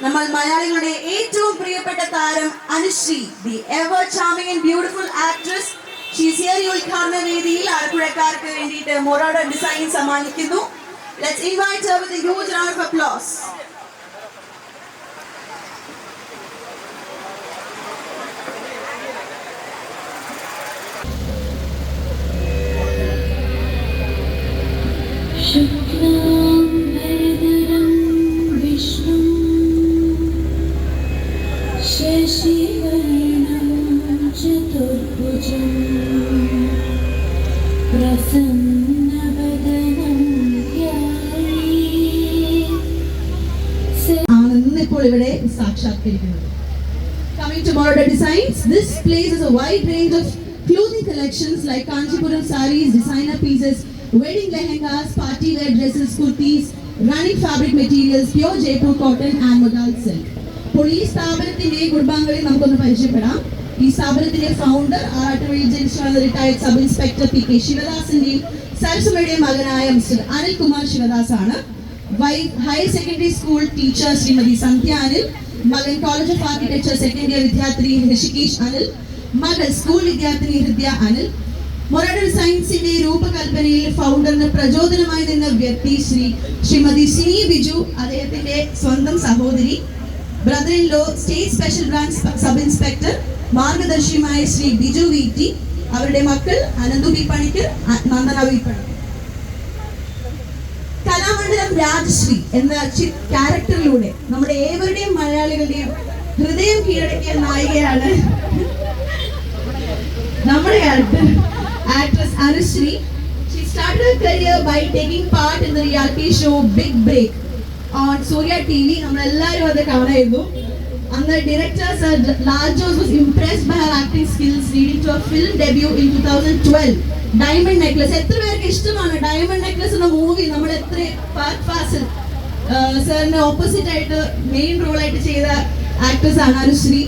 നമ്മൾ മലയാളികളുടെ ഏറ്റവും പ്രിയപ്പെട്ട താരം Anusree the ever charming and beautiful actress she is here ഉദ്ഘാടന വേദിയിൽ ആലപ്പുഴക്കാർക്ക് വേണ്ടിയിട്ട് മൊറാഡ ഡിസൈൻ സമ്മാനിക്കുന്നു Let's invite her with a huge round of. ഇപ്പോൾ ഇവിടെ സാക്ഷാത്കരിക്കുന്നത് Coming to Morada Designs, this place is a wide range of clothing collections like Kanchipuram sarees, designer pieces, wedding lehengas, party wear dresses, kurtis, running fabric materials, pure Jaipur cotton and Mughal silk. അപ്പോൾ ഈ സ്ഥാപനത്തിന്റെ കുടുംബാംഗങ്ങളെ നമുക്കൊന്ന് പരിചയപ്പെടാം ഈ സ്ഥാപനത്തിന്റെ founder Arattuvazhi junction retired sub inspector P K ശിവദാസിന്റെയും സരസ്വതിയുടെയും മകനായ മിസ്റ്റർ അനിൽ കുമാർ ശിവദാസ് ആണ് higher secondary school teacher Srimathi Sandhya Anil മകൻ college of architecture second year വിദ്യാർത്ഥിനി ഋഷികേഷ് അനിൽ മകൾ സ്കൂൾ വിദ്യാർത്ഥിനി ഹൃദ്യ അനിൽ. മൊറാഡൽ സയൻസിന്റെ രൂപകൽപ്പനയിൽ ഫൗണ്ടറിന് പ്രചോദനമായി നിന്ന വ്യക്തി ശ്രീ ശ്രീമതി സിനി ബിജു അദ്ദേഹത്തിന്റെ സ്വന്തം സഹോദരി brother in law state special branch sub inspector മാർഗദർശിയുമായ Shri Biju V T അവരുടെ മക്കൾ അനന്തു ബി പണിക്കർ നന്ദന ബി പണിക്കർ. കലാമണ്ഡലം രാജശ്രീ എന്ന ക്യാരക്ടറിലൂടെ നമ്മുടെ ഏവരുടെയും മലയാളികളുടെയും ഹൃദയം കീഴടക്കിയ നായികയാണ് നമ്മുടെ actress Anusree. She started her career by taking part in the reality show Big Break on Surya. നമ്മളെല്ലാവരും അത് കാണായിരുന്നു. അന്ന് director sir Lal Jose was impressed by her acting skills leading to a film debut in 2012 diamond necklace എത്ര പേർക്ക് ഇഷ്ടമാണ് diamond necklace എന്ന movie നമ്മൾ എത്ര ഫാസിൽ സാറിന് ഓപ്പോസിറ്റ് ആയിട്ട് മെയിൻ റോൾ ആയിട്ട് ചെയ്ത ആക്ട്രസ് ആണ് Anusree.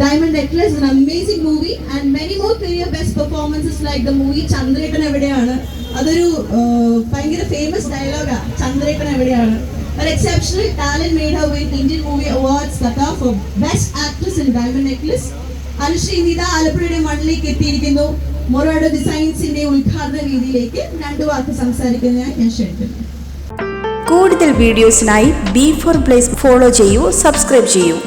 Diamond necklace in amazing movie and many more career best performances like the movie Chandrettan എവിടെയാണ്? അതൊരു ഭയങ്കര ഫേമസ് ഡയലോഗാണ് ചന്ദ്രേട്ടൻ എവിടെയാണ്? Her exceptional talent made her way to Indian Movie Awards Kata for Best Actress in Diamond Necklace. Anusree Nita ആലപ്പുഴയുടെ മണ്ണിലേക്ക് എത്തിയിരിക്കുന്നു. മൊറാഡോ ഡിസൈൻസിന്റെ ഉദ്ഘാടന രീതിയിലേക്ക് രണ്ടു വാക്ക് സംസാരിക്കുന്നതിനായി ഞാൻ ക്ഷണിക്കുന്നു. കൂടുതൽ വീഡിയോസിനായി ബി ഫോർ പ്ലേസ് ഫോളോ ചെയ്യൂ സബ്സ്ക്രൈബ് ചെയ്യൂ.